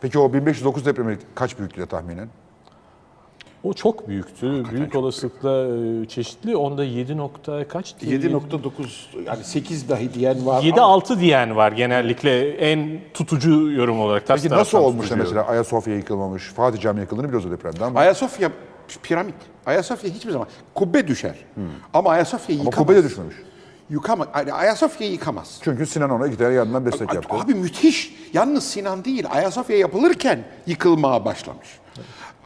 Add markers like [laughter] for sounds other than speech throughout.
Peki o 1509 depremi kaç büyüklüğü tahminen? O çok büyüktü. Büyük olasılıkla e, çeşitli. Onda 7 nokta kaçtı? 7.9 yani 8 dahi diyen var 7 ama 6 diyen var genellikle en tutucu yorum olarak. Ters Peki nasıl olmuş mesela Ayasofya yıkılmamış, Fatih Camii yıkıldığını biliyoruz o depremde ama. Ayasofya piramit. Ayasofya hiçbir zaman kubbe düşer. Ama Ayasofya'yı Ama yıkamaz. kubbe de düşmemiş. Yıkamaz. Yani Ayasofya'yı yıkamaz. Çünkü Sinan ona tane yanından destek yaptı. Abi müthiş. Yalnız Sinan değil. Ayasofya yapılırken yıkılmaya başlamış.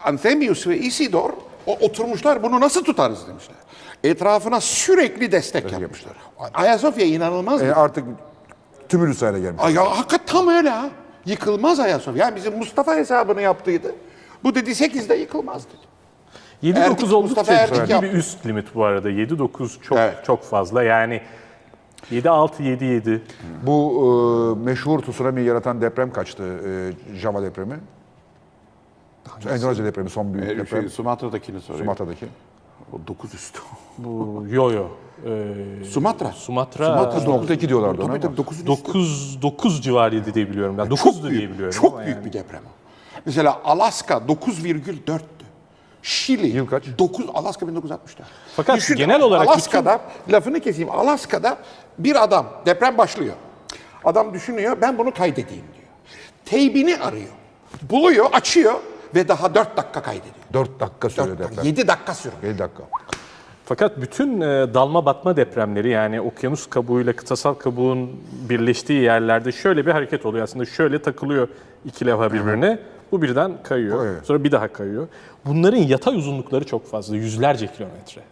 Anthemius ve Isidor o, oturmuşlar bunu nasıl tutarız demişler. Etrafına sürekli destek yapmışlar. Ayasofya inanılmaz. E artık tümülüs hale gelmiş. Ya hakikaten tam öyle ha. Yıkılmaz Ayasofya. Yani bizim Mustafa hesabını yaptıydı. Bu dedi 8'de yıkılmaz dedi. 7 Erdik, 9 oldukça Erdik ciddi bir üst limit bu arada. 7 9 çok Evet. çok fazla. Yani 7 6 7 7. Bu e, meşhur tsunami yaratan deprem kaçtı? E, Java depremi. Endonezya depremi son büyük Ee, deprem. şey, Sumatra'dakini soruyor. Sumatra'daki. O 9 üstü. Bu yo yo. Ee, [laughs] Sumatra. Sumatra, Sumatra 9.2 diyorlardı ona Tabii ama. tabii 9 üstü. 9 9 civarıydı diye biliyorum ben. 9'du Çok diye büyük, biliyorum. çok büyük yani. bir deprem o. Mesela Alaska 9,4'tü. Şili Yıl kaç? 9 Alaska 1964. Fakat genel olarak Alaska'da lafını keseyim. Alaska'da bir adam deprem başlıyor. Adam düşünüyor ben bunu kaydedeyim diyor. Teybini arıyor. Buluyor, açıyor ve daha 4 dakika kaydediyor. 4 dakika sürüyor deprem. 7 dakika sürüyor. 7 dakika. Fakat bütün e, dalma batma depremleri yani okyanus kabuğuyla kıtasal kabuğun birleştiği yerlerde şöyle bir hareket oluyor aslında. Şöyle takılıyor iki levha birbirine. Bu birden kayıyor. Evet. Sonra bir daha kayıyor. Bunların yatay uzunlukları çok fazla. Yüzlerce kilometre.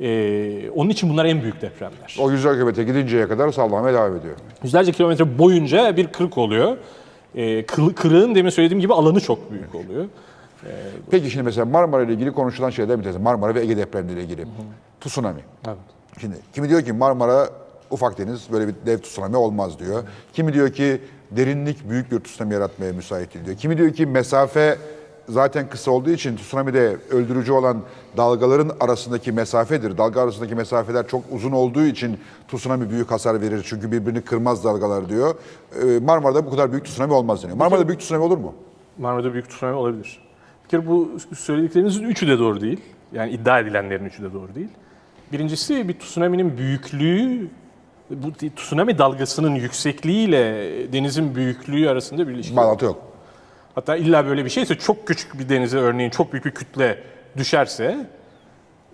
Ee, onun için bunlar en büyük depremler. O 100 kilometre gidinceye kadar sallamaya devam ediyor. Yüzlerce kilometre boyunca bir kırık oluyor. Ee, kırığın demin söylediğim gibi alanı çok büyük oluyor. Peki şimdi mesela Marmara ile ilgili konuşulan şeyler bir tanesi. Marmara ve Ege depremleriyle ilgili. Tsunami. Evet. Şimdi kimi diyor ki Marmara ufak deniz böyle bir dev tsunami olmaz diyor. Kimi diyor ki derinlik büyük bir tsunami yaratmaya müsait değil diyor. Kimi diyor ki mesafe zaten kısa olduğu için tsunami'de öldürücü olan dalgaların arasındaki mesafedir. Dalga arasındaki mesafeler çok uzun olduğu için tsunami büyük hasar verir. Çünkü birbirini kırmaz dalgalar diyor. Ee, Marmara'da bu kadar büyük tsunami olmaz deniyor. Marmara'da büyük tsunami olur mu? Marmara'da büyük tsunami olabilir. Bir kere bu söylediklerinizin üçü de doğru değil. Yani iddia edilenlerin üçü de doğru değil. Birincisi bir tsunami'nin büyüklüğü, bu tsunami dalgasının yüksekliğiyle denizin büyüklüğü arasında bir ilişki. Bağlantı yok. Hatta illa böyle bir şeyse çok küçük bir denize örneğin çok büyük bir kütle düşerse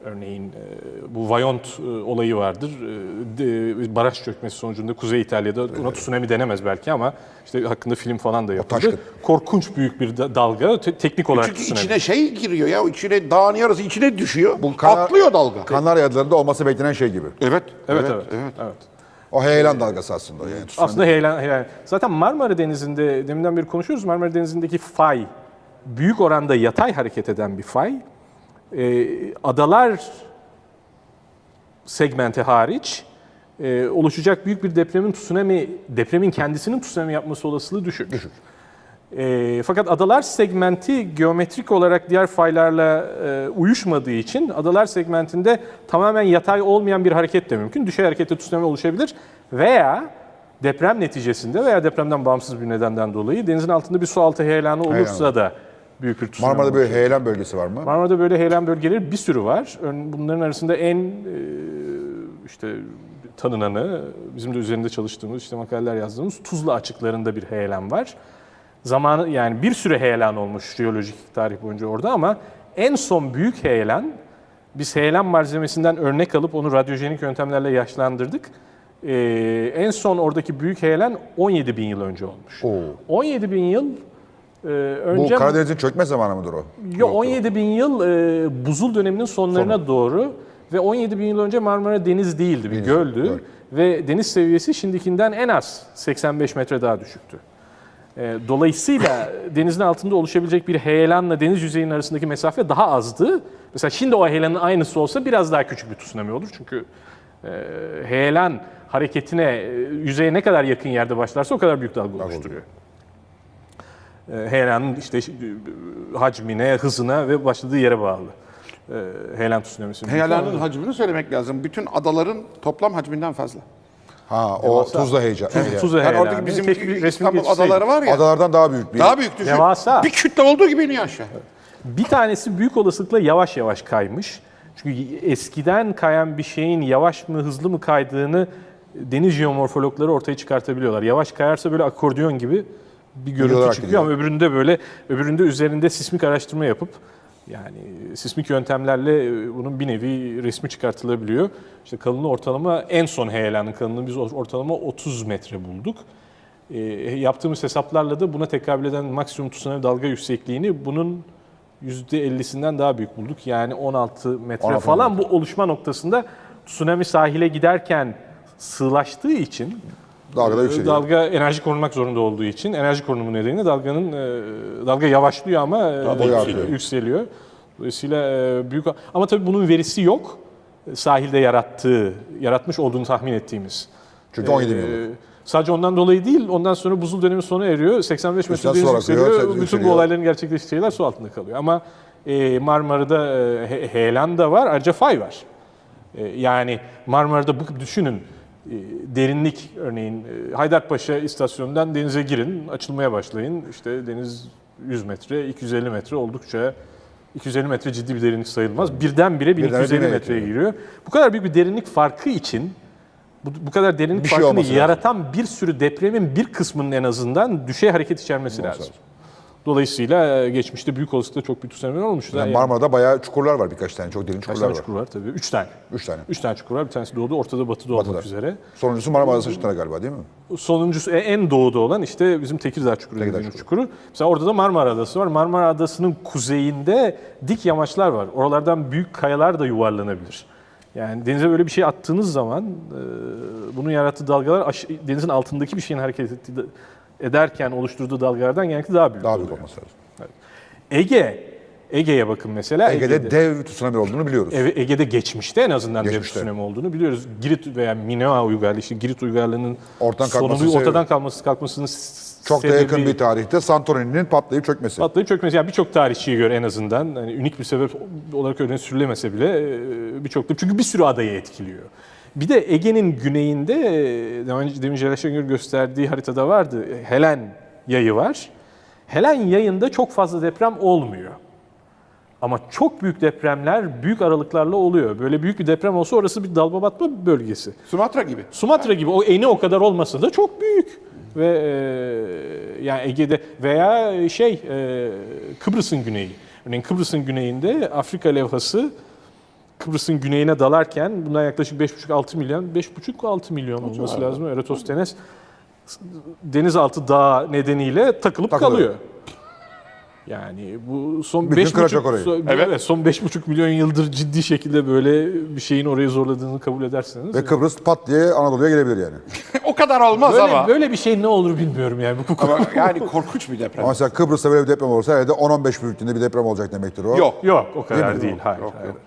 örneğin e, bu Vajont e, olayı vardır. E, baraj çökmesi sonucunda Kuzey İtalya'da ona tsunami denemez belki ama işte hakkında film falan da yapıldı. taşkın. Korkunç büyük bir da- dalga te- teknik olarak Çünkü tsunami. içine şey giriyor ya, içine dağın yarısı içine düşüyor. Bu Kana- atlıyor dalga. Kanarya Adaları'nda olması beklenen şey gibi. evet, Evet evet. evet. O heyelan dalgası aslında. Yani. Aslında heyelan, heyelan. Zaten Marmara Denizi'nde deminden beri konuşuyoruz. Marmara Denizi'ndeki fay büyük oranda yatay hareket eden bir fay. Ee, adalar segmenti hariç e, oluşacak büyük bir depremin tsunami, depremin kendisinin tsunami yapması olasılığı düşük. Düşük. Fakat adalar segmenti geometrik olarak diğer faylarla e, uyuşmadığı için adalar segmentinde tamamen yatay olmayan bir hareket de mümkün. Düşey harekette tsunami oluşabilir veya deprem neticesinde veya depremden bağımsız bir nedenden dolayı denizin altında bir su altı heyelanı olursa da büyük bir tsunami Marmara'da böyle heyelan bölgesi var mı? Marmara'da böyle heyelan bölgeleri bir sürü var. Bunların arasında en e, işte tanınanı, bizim de üzerinde çalıştığımız, işte makaleler yazdığımız Tuzla açıklarında bir heyelan var. Zamanı yani bir sürü heyelan olmuş jeolojik tarih boyunca orada ama en son büyük heyelan biz heyelan malzemesinden örnek alıp onu radyojenik yöntemlerle yaşlandırdık. E, en son oradaki büyük heyelan 17 bin yıl önce olmuş. Oo. 17 bin yıl e, önce... Bu Karadeniz'in çökme zamanı mıdır o? Yok 17 bin yıl e, buzul döneminin sonlarına doğru ve 17 bin yıl önce Marmara deniz değildi, bir göldü. göl. Ve deniz seviyesi şimdikinden en az 85 metre daha düşüktü. E, dolayısıyla denizin altında oluşabilecek bir heyelanla deniz yüzeyinin arasındaki mesafe daha azdı. Mesela şimdi o heyelanın aynısı olsa biraz daha küçük bir tsunami olur. Çünkü e, heyelan hareketine, e, yüzeye ne kadar yakın yerde başlarsa o kadar büyük dalga oluşturuyor. E, heyelanın işte hacmine, hızına ve başladığı yere bağlı. Heyelan tsunamisi. Heyelanın hacmini söylemek lazım. Bütün adaların toplam hacminden fazla. Ha o Devasa. Tuzla heyecan. heyecan. Tuzla Yani oradaki heyelanı. bizim Tek bir resmi İstanbul adaları var ya. Adalardan daha büyük bir. Daha büyük düşün. Devasa. Bir kütle olduğu gibi iniyor aşağı. Bir tanesi büyük olasılıkla yavaş yavaş kaymış. Çünkü eskiden kayan bir şeyin yavaş mı hızlı mı kaydığını deniz jeomorfologları ortaya çıkartabiliyorlar. Yavaş kayarsa böyle akordeon gibi bir görüntü çıkıyor gidiyor. ama öbüründe böyle öbüründe üzerinde sismik araştırma yapıp yani sismik yöntemlerle e, bunun bir nevi resmi çıkartılabiliyor. İşte kalınlığı ortalama en son heyelanın kalınlığını biz ortalama 30 metre bulduk. E, yaptığımız hesaplarla da buna tekabül eden maksimum tsunami dalga yüksekliğini bunun %50'sinden daha büyük bulduk. Yani 16 metre 16 falan bu oluşma noktasında tsunami sahile giderken sığlaştığı için Dalgada yükseliyor. dalga enerji korunmak zorunda olduğu için enerji korunumu nedeniyle dalganın e, dalga yavaşlıyor ama e, boyu yükseliyor. yükseliyor. Dolayısıyla e, büyük ama tabii bunun verisi yok. Sahilde yarattığı, yaratmış olduğunu tahmin ettiğimiz. Çünkü 17 bin Ee, yıllık. Sadece ondan dolayı değil, ondan sonra buzul dönemi sona eriyor. 85 metre deniz yükseliyor. Bütün bu olayların gerçekleştiği şeyler su altında kalıyor. Ama Marmara'da he- heyelan da var, ayrıca fay var. Yani Marmara'da bu, düşünün, derinlik örneğin e, Haydarpaşa istasyonundan denize girin, açılmaya başlayın. İşte deniz 100 metre, 250 metre oldukça 250 metre ciddi bir derinlik sayılmaz. Birdenbire Birden 1250 birine metreye giriyor. Bu kadar büyük bir derinlik farkı için bu, bu kadar derinlik Bir şey farkını lazım. yaratan bir sürü depremin bir kısmının en azından düşey hareket içermesi lazım. lazım. Dolayısıyla e, geçmişte büyük olasılıkla çok büyük tsunamiler olmuştu. Yani Yani Marmara'da bayağı çukurlar var birkaç tane. Çok derin çukurlar tane var. çukur var tabii? Üç tane. Üç tane. Üç tane çukur var. Bir tanesi doğuda, ortada, batıda olmak Batıda. üzere. Sonuncusu Marmara Saçıtları galiba değil mi? Sonuncusu e, en doğuda olan işte bizim Tekirdağ Çukuru Tekirdağ dediğimiz çukuru. Mesela orada da Marmara Adası var. Marmara Adası'nın kuzeyinde dik yamaçlar var. Oralardan büyük kayalar da yuvarlanabilir. Yani denize böyle bir şey attığınız zaman e, bunun yarattığı dalgalar aş- denizin altındaki bir şeyin hareket ettiği, ederken oluşturduğu dalgalardan genellikle daha büyük. Daha oluyor. büyük olması lazım. Ege, Ege'ye bakın mesela. Ege'de dev tsunami olduğunu biliyoruz. Ege'de geçmişte en azından dev Geçmişte. tsunami olduğunu biliyoruz. Girit veya Minoa uygarlığı, işte Girit uygarlığının Ortadan kalkması sonunu sebebi. ortadan kalması kalkmasının s- Çok da sebebi- yakın bir tarihte Santorini'nin patlayıp çökmesi. Patlayıp çökmesi. Yani birçok tarihçiye göre en azından hani unik bir sebep olarak öne sürülemese bile e, birçok da çünkü bir sürü adayı etkiliyor. Bir de Ege'nin güneyinde e, demin Celal Şengör gösterdiği haritada vardı. e, Helen yayı var. Helen yayında çok fazla deprem olmuyor. Ama çok büyük depremler büyük aralıklarla oluyor. Böyle büyük bir deprem olsa orası bir dalma batma bölgesi. Sumatra gibi. Sumatra gibi o eni o kadar olmasa da çok büyük. Ve e, yani Ege'de veya şey e, Kıbrıs'ın güneyi. Örneğin Kıbrıs'ın güneyinde Afrika levhası Kıbrıs'ın güneyine dalarken bundan yaklaşık 5,5-6 milyon, 5,5-6 milyon olması lazım. Eratosthenes denizaltı dağ nedeniyle takılıp Takılıyor. kalıyor. Yani bu son kıracak 5,5 orayı. so- evet. son 5,5 milyon yıldır ciddi şekilde böyle bir şeyin orayı zorladığını kabul ederseniz. Ve Kıbrıs pat diye Anadolu'ya gelebilir yani. [laughs] o kadar olmaz Böyle, ama. böyle bir şey ne olur bilmiyorum yani. Bu ama yani korkunç bir deprem. Ama mesela Kıbrıs'ta böyle bir deprem olursa herhalde 10-15 büyüklüğünde bir deprem olacak demektir o. Yok. Yok o kadar Değil değil. Hayır, Yok, hayır. yok.